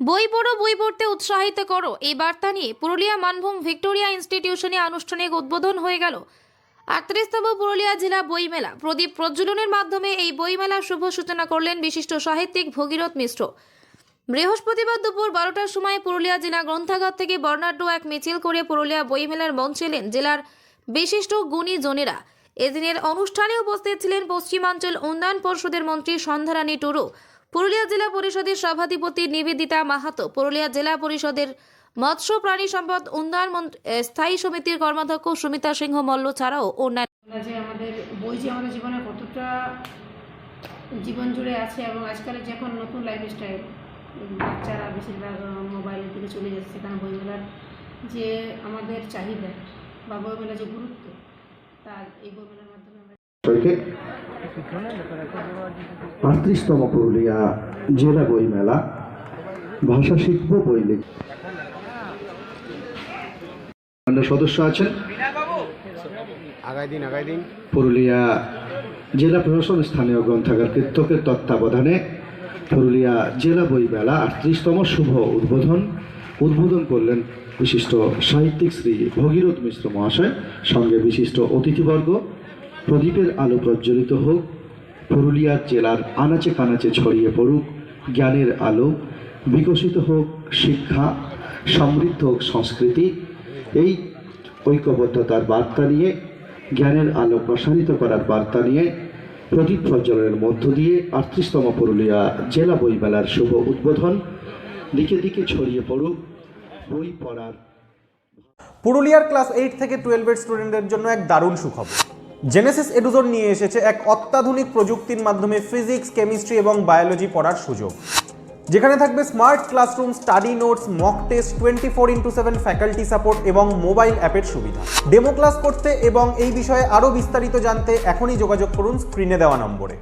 বই পড়ো, বই পড়তে উৎসাহিত করো। এই বার্তা নিয়ে পুরুলিয়া মানভূম ভিক্টোরিয়া ইনস্টিটিউশনে আনুষ্ঠানিক উদ্বোধন হয়ে গেল। আটত্রিশতম পুরুলিয়া জেলা বইমেলা প্রদীপ প্রজ্বলনের মাধ্যমে এই বইমেলার শুভ সূচনা করলেন বিশিষ্ট সাহিত্যিক ভগীরথ মিশ্র। বৃহস্পতিবার দুপুর বারোটার সময় পুরুলিয়া জেলা গ্রন্থাগার থেকে বর্ণাঢ্য এক মিছিল করে পুরুলিয়া বইমেলার মঞ্চে এলেন জেলার বিশিষ্ট গুণী জনেরা। এদিনের অনুষ্ঠানে উপস্থিত ছিলেন পশ্চিমাঞ্চল উন্নয়ন পর্ষদের মন্ত্রী সন্ধ্যারানী টুরু পুরুলিয়া জেলা পরিষদের সভাধিপতি নিবেদিতা মাহাতো। পুরুলিয়া জেলা পরিষদের মৎস্য প্রাণী সম্পদ উন্নয়ন স্থায়ী সমিতির কর্মাধ্যক্ষ সুমিতা সিংহ মল্ল ছাড়াও অন্যান্য যে আমাদের বই যে আমাদের জীবনে কতটা জীবন জুড়ে আছে এবং আজকালের যে এখন নতুন লাইফস্টাইল বাচ্চারা বেশিরভাগ মোবাইলের দিকে চলে যাচ্ছে সেখানে বইমেলার যে আমাদের চাহিদা বা বইমেলার যে গুরুত্ব তার এই বইমেলার মাধ্যমে আমরা আটত্রিশতম পুরুলিয়া জেলা বই মেলা ভাষা শিখব বই লিখ সদস্য আছেন? আগাই দিন আগাই দিন পুরুলিয়া জেলা প্রশাসন স্থানীয় গ্রন্থাগার কৃতকের তত্ত্বাবধানে পুরুলিয়া জেলা বই মেলা আটত্রিশতম শুভ উদ্বোধন উদ্বোধন করলেন বিশিষ্ট সাহিত্যিক শ্রী ভগীরথ মিশ্র মহাশয় সঙ্গে বিশিষ্ট অতিথিবর্গ প্রদীপের আলো প্রজ্বলিত হোক পুরুলিয়া জেলার আনাচে কানাচে ছড়িয়ে পড়ুক, জ্ঞানের আলো বিকশিত হোক শিক্ষা, সমৃদ্ধ হোক সংস্কৃতি, এই ঐক্যবদ্ধতার বার্তা নিয়ে, জ্ঞানের আলো প্রসারিত করার বার্তা নিয়ে, প্রদীপ প্রজ্বলনের মধ্য দিয়ে আটত্রিশতম পুরুলিয়া জেলা বইমেলার শুভ উদ্বোধন। দিকে দিকে ছড়িয়ে পড়ুক বই পড়ার পুরুলিয়ার ক্লাস এইট থেকে টুয়েলভের স্টুডেন্টদের জন্য এক দারুণ সুখবর। জেনেসিস এডুজোন নিয়ে এসেছে এক অত্যাধুনিক প্রযুক্তির মাধ্যমে ফিজিক্স কেমিস্ট্রি এবং বায়োলজি পড়ার সুযোগ। যেখানে থাকবে smart classroom study notes mock test twenty four into seven faculty support এবং মোবাইল অ্যাপের সুবিধা। ডেমো ক্লাস করতে এবং এই বিষয়ে আরও বিস্তারিত জানতে এখনই যোগাযোগ করুন স্ক্রিনে দেওয়া নম্বরে।